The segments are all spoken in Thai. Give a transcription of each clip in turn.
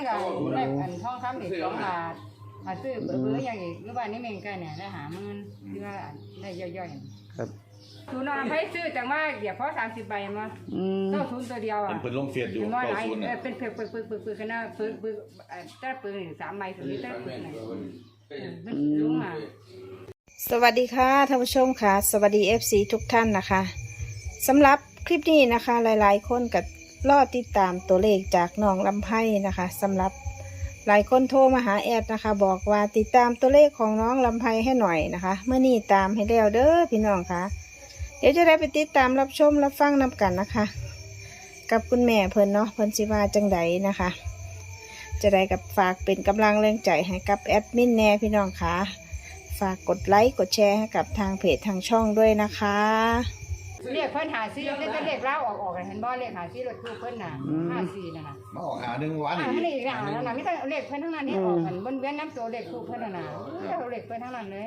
มันก็ได้อันทองคำอีกสองบาทมาซื้อเบอร์เบอร์อย่างอีกหรือว่านี่เมงกันเนี่ยได้หามันที่ว่าได้ย่อยครับๆศูนย์นอนไปซื้อจังว่าเดี๋ยวพอสามสิบใบมาอืมเก้าศูนย์ตัวเดียวเป็อะนเพิ่นลงเฟียดอยู่เป็นน้อยหลายเก้าศูนย์เอน่ะอเป็นเผือกปึกปึกปึกปึกขนาดปึกปึกเอ่อแต่ปึกนี่สามใบถึงนี้แต่ปึกไหนเออมันลุงมาสวัสดีค่ะท่านผู้ชมค่ะ สวัสดี FC ทุกท่านนะคะสำหรับคลิปนี้นะคะ หลาย ๆ คนกับ รอติดตามตัวเลขจากน้องลำไพ่นะคะสำหรับหลายคนโทรมาหาแอดนะคะ บอกว่าติดตามตัวเลขของน้องลำไพ่ให้หน่อยนะคะเมื่อนี้ตามให้แล้วเด้อพี่น้องคะเดี๋ยวจะได้ไปติดตามรับชมรับฟังนำกันนะคะ กับคุณแม่เพิ่นเนาะเพิ่นสิว่าจังใดนะคะ จะได้กับฝากเป็นกำลังแรงใจให้กับแอดมินแน่พี่น้องคะฝากกดไลค์กดแชร์ให้กับทางเพจทางช่องด้วยนะคะ เรียกเพิ่นหาซี่เล่นจะเรียกเล่าออกออกกันเห็นบ่เรียกหาซี่รถตู้เพิ่นน่ะอืมห้าสี่น่ะนะมาออกหาหนึ่งวันอ่าอีกนี่อีกแล้วนั่นน่ะมีแต่เรียกเพิ่นทั้งนั้นนี่ออกกันบนเวียนน้ำตัวเรียกตู้เพิ่นน่ะนะเรียกเพิ่นทั้งนั้นเลย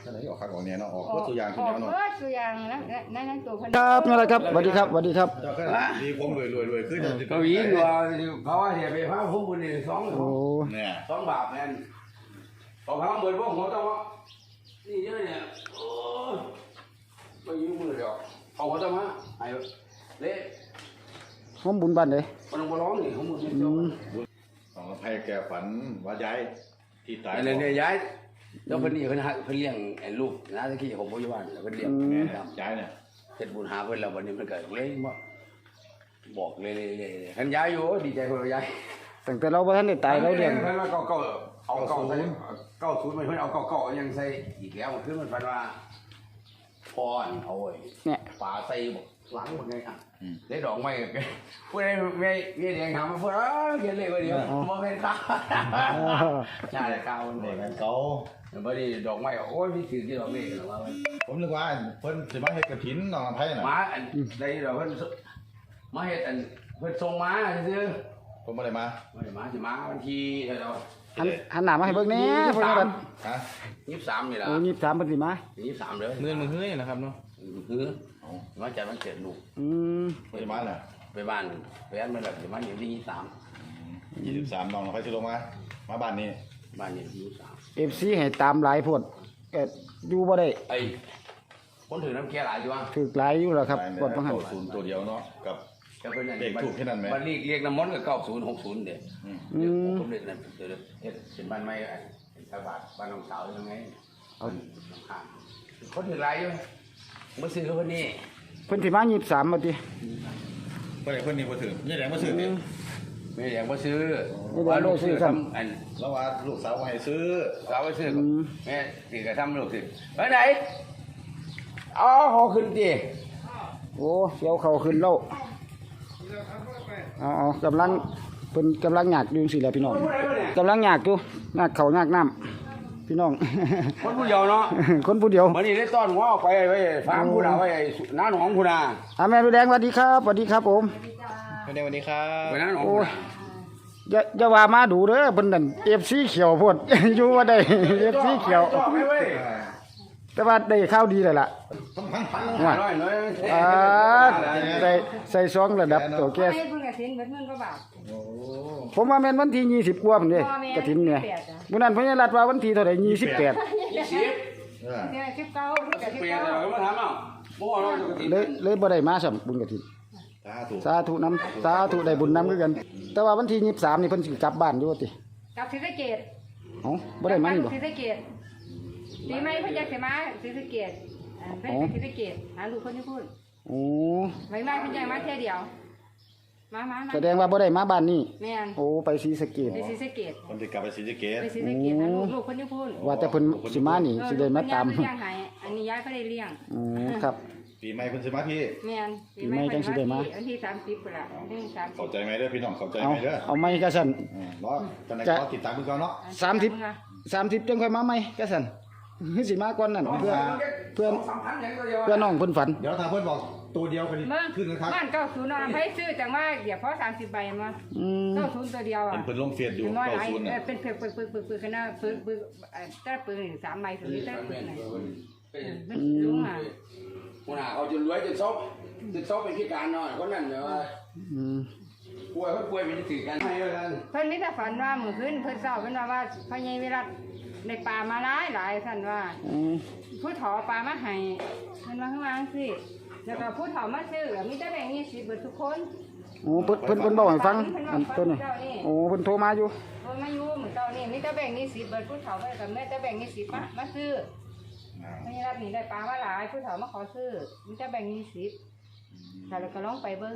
เท่าไหร่ออกคักออกเนี่ยเนาะออกก็ตัวอย่างตัวอเดีอยกวเนาะเพิ่นตัวอย่างนะนั่นนั่นตัวเพิ่นครับนี่แหละครับสวัสดีครับสวัสดีครับ เจ้าก็ดีผมรวยรวยรวยขึ้นก็วิ่งว่าเขาว่าเสียไปพาพุ่งคนนี้สองโอ้เนี่ยสองบาทแม่นพอพาเบิดพวกหัวต้องว่านี่เยอะเนี่ยโอ้ไปยืมมือเดียว เอาหัวต้องมาไอ้เละห้องบุญบ้านเลยมันต้องมาร้องนี่เขาหมดเนี่ยจบของไพ่แกฝันว่าย้ายที่ตายแต่เนี่ยย้ายแล้วเพิ่นนี่เพิ่นหาเพิ่นเลี้ยงไอ้ลูกนะตะกี้ของพยาบาลแล้วเพิ่นเลี้ยงเนี่ยครับย้ายเนี่ยเฮ็ดบุญหาเพิ่นแล้ววันนี้มันก็เลยบ่บอกเลยเลยเลยคันย้ายอยู่ดีใจเพิ่นย้ายตั้งแต่เราบ่ทันได้ตายเราเลี้ยงเพิ่นว่าเก่าเก่าเอาเก่าใส่เก่าศูนย์มันเพิ่นเอาเก่าเก่ายังใส่อีกแล้วมันคือมันเพิ่นว่า พรเอาไว้เนี่ยป่าใส่บอกหลังหมดไงอะได้ดอกไม้กันผู้ใดไม่ไม่แดงทำมาพูดเออเขียนเลขไว้เดียวมาเป็นข้าวใช่ข้าวมันเด็เด็กกเก่าแต่พอดีดอกไม้โอ้ยพี่ถือที่ดอกเลขหรอวะผมนึกว่าเพิ่นสิมาเฮ็ดกระถินน้องไพ่น่ะมาอันได้ดอกเพิ่นมาเฮ็ดอันเพิ่นส่งมาซื้อผมบ่ได้มามามาสิมาวันที่เท่าไหร่ หันหันหน้ามาให้เบิ่งแหน่เพิ่นว่าฮะยี่สิบสามนี่แหละโอ้ยี่สิบสามเพิ่นสิมายี่สิบสามเลยเงินมือเฮ้ยนะครับเนาะคือมาจัดวันเกิดลูกอืมบ่ได้มาน่ะไปบ้านไปบ้านมันแบบอยู่บ้านอยู่ที่ยี่สิบสาม23น้องไพ่สิลงมา มาบ้านนี้บ้านอยู่ที่ยี่สิบสาม FC ให้ตามหลายโพดก็อยู่บ่ได้ไอ้คนถือน้ำแก่หลายอยู่วะ ถูกหลายอยู่แล้วครับกดบ่หันเก้าศูนย์ตัวเดียวเนาะกับ ก็เป็นอันเลขทูปแค่นั้นไหมมันเรียกเรียกน้ำมนต์ก็เก้าศูนย์หกศูนย์เด็ดอืมอืมผมเด็ดนั่นเดี๋ยวเฮ็ดเป็นบ้านไม้ไอ้เป็นชาวบ้านบ้านน้องสาวยังไงเอาข้างคนถือหลายอยู่เมื่อซื้อเขาคนนี้เพิ่นสิมายี่สิบสามมาติเพิ่นเพิ่นนี่บ่ถึงนี่แหละบ่ซื้อนี่ไม่อยากมาซื้อไม่ได้ว่าลูกซื้อไม่ซื้อครับทำอัน แล้วว่าลูกสาวบ่ให้ซื้อสาวมาซื้ออืมแม่ตีกระทำลูกซื้อไปไหนอ๋อหอขึ้นตีโอ้เสียวเขาขึ้นแล้ว เอาเอากำลังเพิ่นกำลังหยากอยู่สิแหละพี่น้องกำลังหยากอยู่หยากเขาหยากน้ำพี่น้อง คนผู้เดียวเนาะคนผู้เดียววันนี้ได้ต้อนหัวออกไปไว้ฟาร์มผู้นาไว้น้าหนองผู้นาอาแม่ดูแดงสวัสดีครับสวัสดีครับผมเป็นในวันนี้ครับไว้น้าหนองโอ้ผู้ยนาอย่าอย่าว่ามาดูเด้อเพิ่นนั่น FC เขียวโพดอยู่ว่าได้ FC เขียวจ่อไปเว้ยแต่ว่าได้ข้าวดีเลยล่ะหน่อยหน่อยอ่าใส่ใส่ซองระดับตัวแก่ให้เพิ่นกระถินเบิดเงินก็บาทผมว่าแม่นวันที่20กว่าพุ่นเด้พ่อแม่กฐินเนี่ย28จ้ะ มื้อนั้นพญารัฐว่าวันที่เท่าใด28ยี่สิบเออเนี่ยสิบเก้าลูกกับสิบเปลี่ยนเก้าเลยมาถามเอ้าบ่ว่าเราจะกินเลยเลยบ่ได้มาซ้ํบุญกฐินสาธุสาธุนํสาธุได้บุญนํคือกัน แต่ว่าวันที่23นี่เพิ่นสิกลับบ้านอยู่ว่าติกับศรีสะเกษเอ้าบ่ได้มานี่บ่ศรีสะเกษปีใหม่เพิ่นอยากสิมาศรีสะเกษ อ่าเพิ่นไปศรีสะเกษหาลูกเพิ่นอยู่พุ่นโอ้ไว้มาเพิ่นอยากมาเที่ยวเดียว มามามาแสดงว่าบ่ได้มาบ้านนี่แม่นโอ้ไปศรีสะเกษไปศรีสะเกษคนที่กลับไปศรีสะเกษ ไปศรีสะเกษหาลูกลูกเพิ่นอยู่พุ่นว่าแต่เพิ่นสิมานี่สิได้มาตามเออลูกเพิ่นย้ายเพิ่นเลี้ยงให้อันนี้ย้ายก็ได้เลี้ยงอืมครับ ปีใหม่เพิ่นสิมาพี่แม่นปีใหม่จังสิได้มาอันที่30พุ่นล่ะอันที่30เข้าใจไหมเด้อพี่น้องเข้าใจเอาไหมเด้อเอาไม่กะสันอืมรอจังได๋ขอติดตามเพิ่นก่อนเนาะสามสิบสามสิบจังค่อยมาไหมกะสันคือ สิมาก่อนนั่นเพื่อเพื่อนสำคัญอย่างเดียวเพื่อน้องเพิ่นฝัน เดี๋ยวถ้าเพิ่นบอกตัวเดียวก็เบิ่งขึ้นนะครับบ้านเก้าศูนย์นอนไปซื้อจังว่าเดี๋ยวพอ30ใบมาอืมเก้าศูนย์ตัวเดียวอะเป็นเพิ่นลงเฟียดอยู่เป็นน้อยหลาย90เอน่ะอเป็นเผือกปึกปึกปึกปึกขนาดปึกปึกเอ่อแต่ปึกหนึ่งสามใบถึงนี้แต่ปึกไหนเออมันลุงอะผู้นาเขาจนรวยจนซบจนซบเป็นพิการเนาะคนนั้นเนาะอืมป่วยเขาป่วยมีสื่อกันให้แล้วกันเพิ่นนี่แต่ฝันว่ามื้อคืนเพิ่นเศร้าเพิ่นว่าว่าพญาวิรัต ในป่ามาหลายหลายท่านว่าอืมผู้ถอปลามาให้เพิ่นว่าข้างล่างสิแล้วก็ผู้ถอมาซื้อมีแต่แบ่งยี่สิบเบิดทุกคนโอ้เพิ่นเพิ่นเพิ่นบอกให้ฟังอันตัวนี้โอ้เพิ่นโทรมาอยู่เพิ่นมาอยู่เหมือนเจ้านี่มีแต่แบ่งยี่สิบเบิดผู้ถอไปกับแม่แต่แบ่งยี่สิบมามาซื้ออ่าพญารัตนี่ได้ปลามาหลายผู้ถอมาขอซื้อมีแต่แบ่งยี่สิบ แต่เราก็ลองไปเบิ่ง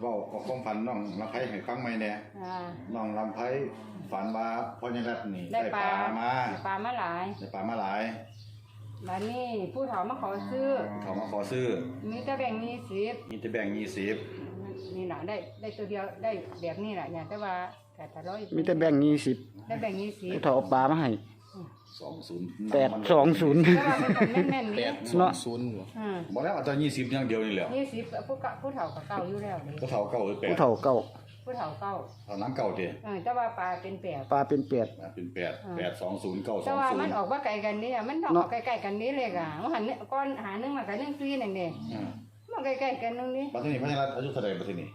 เว่าเอาความฝันน้องลำไพให้ฟังไหมเนี่ยอ่าน้องลำไพฝันว่าพ่อยังรัดนี่ได้ได้ปปลาลามาได้ปลามาหลายได้ปลามาหลายบัดนี้ผู้ถอมาขอซื้อ เขามาขอซื้อมีแต่แบ่งยี่สิบมีแต่แบ่งยี่สิบนี่แหละได้ได้ตัวเดียวได้แบบนี้แหละอย่างแต่ว่าแต่แต่ร้อยมีแต่แบ่งยี่สิบได้แบ่งยี่สิบผู้เฒ่าเอาปลามาให้ สองศูนย์แปดสองศูนย์แต่ว่ามันเป็นแม่นๆแปนี่ดสองศูนย์บ่อืมบอกแล้วเอาแต่ยี่สิบอย่างเดียวนี่แหละยี่สิบผู้เก่าผู้เฒ่ากับเก่าอยู่แล้วนี่ก็เท่าเก่าหรือแปดผู้เฒ่าเก่าผู้เฒ่าเก่าเอาน้ำเก่าเดียเออแต่ว่าปลาเป็นแปดปลาเป็นแปด เป็นแปดแปดสองศูนย์เก้าสแต่องว่าศูมันนย์ออกว่าไกลกันนี่อะมันออกเนาะ ใกล้ๆกันนี่เลยอะมันหันเนี่ยก้อนหาหนึ่งมากับหนึ่งซีนั่นเองมันใกล้ๆกันตรงนี้ปัจจุบันพ่อยังรัดอายุเท่าไหร่ปัจจุบัน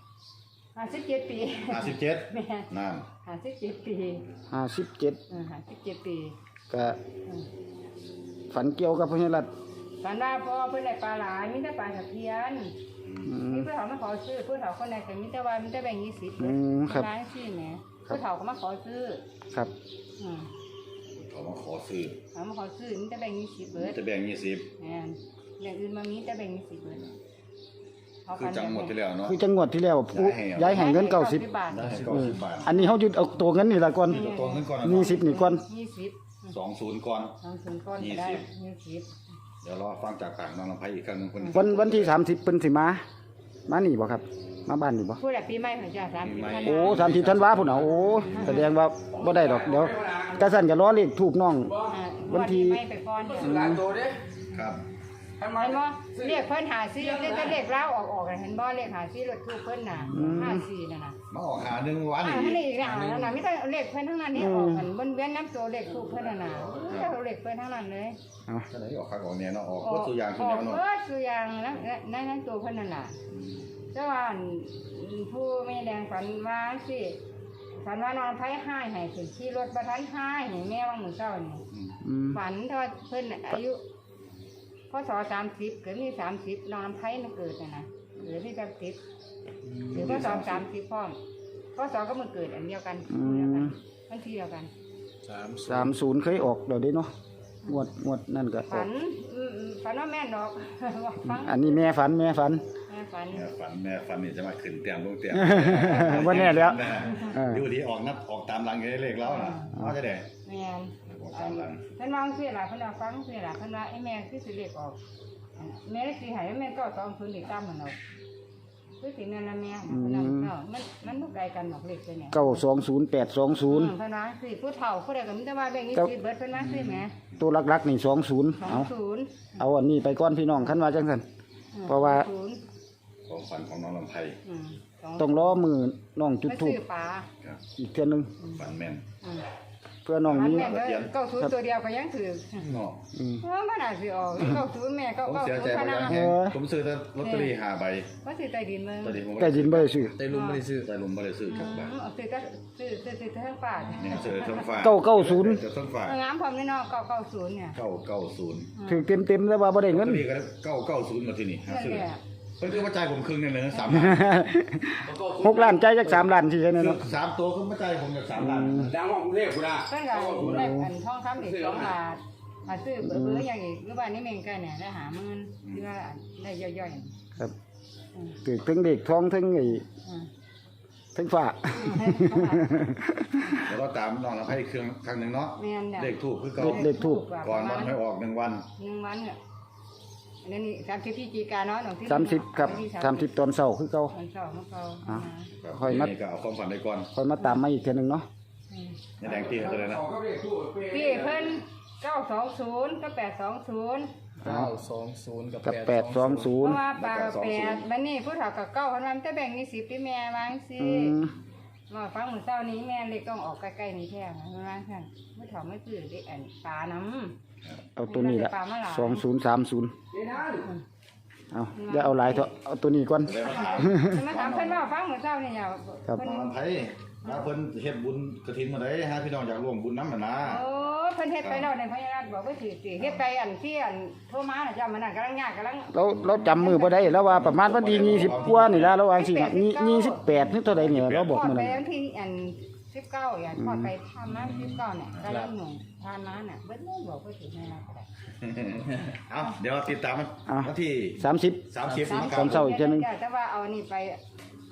ห้าสิบเจ็ดปีห้าสิบเจ็ดแม่นั่นห้าสิบเจ็ดปีห้าสิบเจ็ดเออห้าสิบเจ็ดปี ก็ฝันเกี่ยวกับพญารัตฝันว่าพ่อเพื่อนได้ปลาหลายมีแต่ปลาตะเพียนอืม มีผู้เฒ่ามาขอซื้อผู้เฒ่าคนไหนก็มีแต่ว่ามีแต่แบ่งยี่สิบอืมครับ ร้านสิแหมผู้เฒ่าก็มาขอซื้อครับ อืมเขามาขอซื้อเขามาขอซื้อมีแต่แบ่งยี่สิบเบิมีดแต่แบ่งยี่สิบแม่นอย่างอื่นมามีแต่แบ่งยี่สิบเบิดเขาคือจังหมดที่แล้วเนาะ คือจังหวัดที่แล้วผู้ย้ายให้เงินเก้าสิบบาทได้เก้าสิบบาทอันนี้เขาหยุดเอาตัวเงินนี่ละก่อน ตัวเงินก่อนยี่สิบนี่ก่อน ยี่สิบ สองศูนย์ก่อน สองศูนย์ก้อนก็ได้ยี่ยี่สิสิบบเดี๋ยวรอฟังจากปากน้องลำไพอีกครั้งหนึงคนวันวันที่สามสิบเป็นสิมา มานี่บ่ครับ มาบ้านนี่บ่พูดแบบปีใหม่ของจ้าสามสิบพันโอ้สามสิบธันวาพุ่นเอาโอ้แสดงว่าบ่ได้ดอกเดี๋ยวกระสันจะล้อเลขถูกน้องวันที่ ไม่ไปก้อนเนี่ยสื่อการโตเด้ครับ ทำไมเห็นบ่เรียกเพิ่นหาซี่เรียกก็เรียกเล่าออกออกๆเห็นบ่เรียกหาซี่รถทูบเพิ่นน่ะห้าสี่นั่นน่ะ มาออกหาหนึ่งวันอ่าอีให้กนี่อีกแล้วนั่นน่ะไม่ต้องเลขเพิ่นทั้งนั้นที่ออกกันบนเวียนน้ำตัวเลขทูบเพิ่นน่ะน่ะไม่ต้องเลขเพิ่นทั้งนั้นเลยก็เลยออกข้างออกเนี่ยเนาะออกเพื่อตัวอย่างคืออแนอกวเนาะเพื่อตัวอย่างนะในนั้นตัวเพิ่นนั่นน่ะแต่ว่าผู้ไม่แดงฝันว่าสิฝันว่านอนไผให้ให้ขึ้นขี่รถบ่ทันให้ให้แม่ว่ามื้อเช้านี่อืมฝันถ้าว่าเพิ่นอายุพศสามสิบเกิดมีสามสิบนอนไพ่มันเกิดนะนะ เกิดที่สามสิบหรือพศสามสิบพร้อมพศก็มันเกิดอันเดียวกันเดียวกันมันทีเดียวกันสามสามศูนย์เคยออกเดี๋ยวนี้เนาะงวดงวดนั่นก็อฝัอกนอืมฝันว่าแม่นดอกบอกฟังอันนี้แม่ฝันแม่ฝัน แม่ฝันแม่ฝันแม่ฝันนี่จะมาขึ้นเตียงลงเตียงวันนี้แล้วเออ ดูดีออกนับออกตามหลังอยู่ในเลขแล้วนะว่าจะได้แม่นออกตามหลังเพิ่นวาจังเสียล่ะเพิ่นว่าฟังเสียล่ะเพิ่นว่าไอ้แม่คือสิเรียกออก แม่ได้สิให้แม่ก็สองศูนย์อีกตามมันเอาคือสินั่นละแม่เพิ่นว่าเนาะมันมันบ่ไกลกันหรอกเลขตัวเนี้ยเก้าสองศูนย์แปดสองศูนย์ อืมเพิ่นว่าสิผู้เฒ่าผู้ใดก็มีแต่ว่าแบ่งยี่สิบเบิดเพิ่นว่าสิแหมตัวหลักๆนี่สองศูนย์สอเอางศูนย์เอาอันนี้ไปก่อนพี่น้องคันว่าจังสัน เพราะว่า ศูนย์ของฝันของน้องลำไพอืมสต้องรอมือน้องจุดมันทูบซื้อปลาครับอีกเทื่อนึงฝันแม่นอืมเพื่อน้องอันนี้ แม่นเด้อเก้าศูนย์ตัวเดียวก็ยังถือเนาะอืมเออมันอาจสิออกเก้าศูนย์แม่เก้าผมเก้าเสียศูนใจย์พไปนัแล้วงแฮงผมซื้อแต่ลอตเตอรี่ห้าใบว่าสิใต้ดินเมืองตอนนี้ผมแต่ยินบ่ได้ซื้อได้ลุงไม่ได้ซื้อแต่ลมบ่ได้ซื้อครับบ้านอืมเอาซื้อก็ซื้อซื้อซื้อทั้งป่าเนี่ยซื้อเครื่องฟ้าเก้าเก้าศูนย์เจอเครื่องฟ้าเอองามพร้อมนี่เนาะเก้าเก้าศูนย์เนี่ยเก้าเก้าศูนย์ถือเต็มเต็มๆแล้วว่าบ่ได้ลอเงิตนเตอรี่ก็เก้าเก้าศูนย์มาที่นี่หานั่นซื้อแหละ เพิ่นคือว่าจ่ายผมครึ่งหนึงเลยสามหกล้านใจจากสามล้านที่ใช่ไหมเนาะสามตัวก็มาจ่ายผมจากสามล้านดังว่ากรุงเทพกูนะเพิ่นก็ได้อันทองคำอีกสองบาทมาซื้อเบอร์เบอร์อย่างอีกหรือว่านี่เมงกันเนี่ยได้หาหมื่นคือว่าได้ย่อยๆครับถือถึงเด็กท้องถึงไอ้อืมถึงฝาแล้วก็ตามน้องเราให้เครื่องครั้งหนึ่งเนาะแม่นเนี่ยเลขทูบคือเก่าเลขทูบก่อนวันไม่ออกหนึ่งวัน หนึ่งวันเนี่ย อันนี้นี่สามสิบพี่จีกาเนาะหนึ่งที่สามสิบครับสามสิบตอนเสาร์คือเก่าวันเสาร์ของเขาอะ ครับค่อยมา นี่ก็เอาความฝันไปก่อนค่อยมาตามมาอีกเทื่อนึงเนาะนี่แดงตีเขาเลยนะพี่เพิ่นเก้าสองศูนย์ก็แปดสองศูนย์เก้าสองศูนย์กับกับแปแปดดสสอองงศูนย์ศูนย์เพราะว่าปลากับแปดมันนี่ผู้เฒ่ากับเก้าเพราะว่ามันจะแบ่งนี่สิบที่แม่วางสิอืม มาฟังมื้อเช้านี้แม่เล็กต้องออกใกล้ๆนี่แท้ค่ะมันว่าซั่นผู้เฒ่าไม่ซื้อเด็กอันปลาน้ำเอาตัวนี้ละสองศูนย์สามศูนย์เอาอย่าเอาหลายเถอะเอาตัวนี้ก่อนจะได้มาถามจะมาถามเพิ่นว่าฟังเหมือนเจ้าเนี่ยอย่าครับ เพิ่นน้องลำไพว่าเพิ่นเฮ็ดบุญกฐินมาได้ฮะพี่น้องอยากร่วมบุญน้ำมันนะโอ้เพิ่นเฮ็ดไปแล้วในพญานาคบอกว่าสิสิเฮ็ดไปอันที่อันโทรมาน่ะเจ้ามันนั่นกำลังยากกำลังเราเราจำมือบ่ได้แล้วว่าประมาณวันที่20กว่านี่ล่ะเราวางสิยี่28นึกเท่าใดเนี่ยเราบอกพอมื้อดไปนั้นอันที่อัน19อย่างพอดไปทำมา19เนี่ยกำลังหนุ่มทานมาน่ะเบิดเลยบอกว่าสิให้นาก็ได้เอาเดี๋ยวติดตามมันวันที่30สามสิบตอนเช้าอีกเทื่อนึงแต่ว่าเอานี่ไป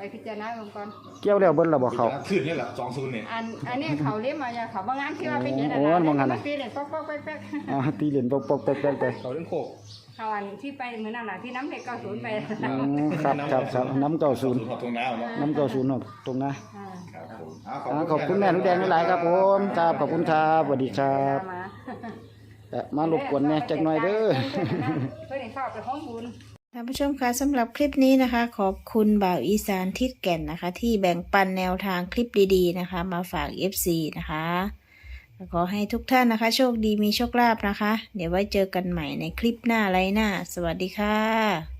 ไปพิจารณาเบิ่งก่อน เกี่ยวแล้วเบิ่นแล้วบ่เขาคืนนี่แหละสองศูนย์เนี่ยอันอันนี้เขาเลี้ยงมาอย่าเขาบางงานที่ว่าเป็นอย่างนั้นโอ้มองหันน่ะปีเลยป๊อกป๊อกแป๊กแป๊กอ่าตีเหรียญปกๆแป๊กๆไปเขาเล่นโคก เขาอันที่ไปเหมือนนั่นน่ะที่น้ำเด็กเก้าศูนย์ไปอืมครับครับครับน้ำเก่าศูนย์ขอตรงน้ำเนาะน้ำเก่าศูนย์ตรงนะอ่าครับผมอ่าขอบคุณแม่ลูกแดงหลายๆครับผมครับขอบคุณครับสวัสดีครับมา แต่มารบกวนแหน่จักหน่อยเด้อ เพื่อนเข้าไปห้องบุญ ท่านผู้ชมคะสำหรับคลิปนี้นะคะ ขอบคุณบ่าวอีสานทิศแก่นนะคะ ที่แบ่งปันแนวทางคลิปดีๆนะคะ มาฝาก FC นะคะขอให้ทุกท่านนะคะ โชคดีมีโชคลาภนะคะ เดี๋ยวไว้เจอกันใหม่ในคลิปหน้าไรหน้า สวัสดีค่ะ